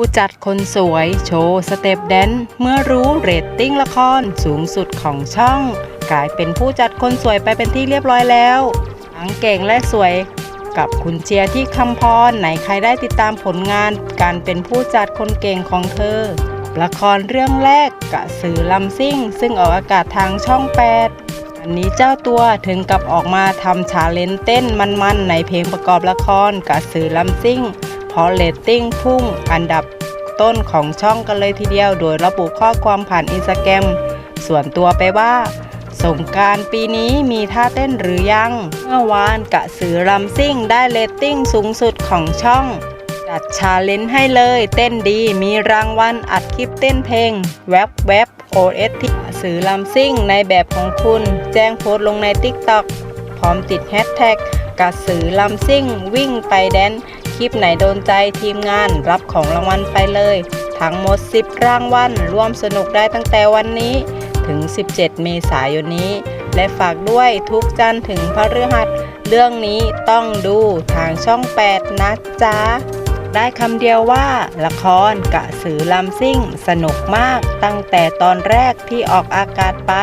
ผู้จัดคนสวยโชว์สเต็ปแดนเมื่อรู้เรตติ้งละครสูงสุดของช่อง กลายเป็นผู้จัดคนสวยไปเป็นที่เรียบร้อยแล้วทั้งเก่งและสวยกับคุณเชียร์ที่คำพรไหนใครได้ติดตามผลงานการเป็นผู้จัดคนเก่งของเธอ ละครเรื่องแรกกะสือลำซิ่ง ซึ่งออกอากาศทางช่อง 8 อันนี้เจ้าตัวถึงกับออกมาทำชาเลนจ์เต้นมันๆ ในเพลงประกอบละครกะสือลำซิ่ง เพราะเรตติ้งพุ่งอันดับต้นของช่องกันเลยทีเดียว โดยระบุข้อความผ่านอินสตาแกรมส่วนตัวไปว่า สงการปีนี้มีท่าเต้นหรือยัง เมื่อวานกะสือรำซิ่งได้เรตติ้งสูงสุดของช่อง จัดชาเลนจ์ให้เลยเต้นดีมีรางวัลอัดคลิปเต้นเพลง แวบแวบโอเอสที่สื่อลำซิ่งในแบบของคุณ แจ้งโพสต์ลงใน TikTok พร้อมติดแฮชแท็กกะสือลำซิ่งวิ่งไปแดน คลิปไหนโดนใจทีมงานรับของรางวัลไปเลย ทั้งหมด 10 รางวัลร่วมสนุกได้ตั้งแต่วันนี้ถึง 17 เมษายนนี้ และฝากด้วยทุกจันทร์ถึงพฤหัส เรื่องนี้ต้องดูทางช่อง 8 นะจ๊ะ ได้คำเดียวว่าละครกะสือลำซิ่ง สนุกมากตั้งแต่ตอนแรกที่ออกอากาศไป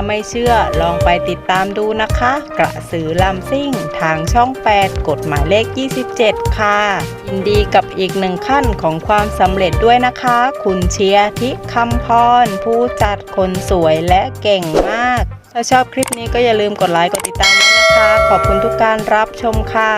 ถ้าไม่เชื่อลองไปติดตามดูนะคะ กระสือลำซิ่ง ทางช่อง 8 กฎหมายเลข 27 ค่ะ ยินดีกับอีกหนึ่งขั้นของความสำเร็จด้วยนะคะ คุณเชียร์ทิคำพร ผู้จัดคนสวยและเก่งมาก ถ้าชอบคลิปนี้ก็อย่าลืมกดไลค์กดติดตามไว้นะคะ ขอบคุณทุกการรับชมค่ะ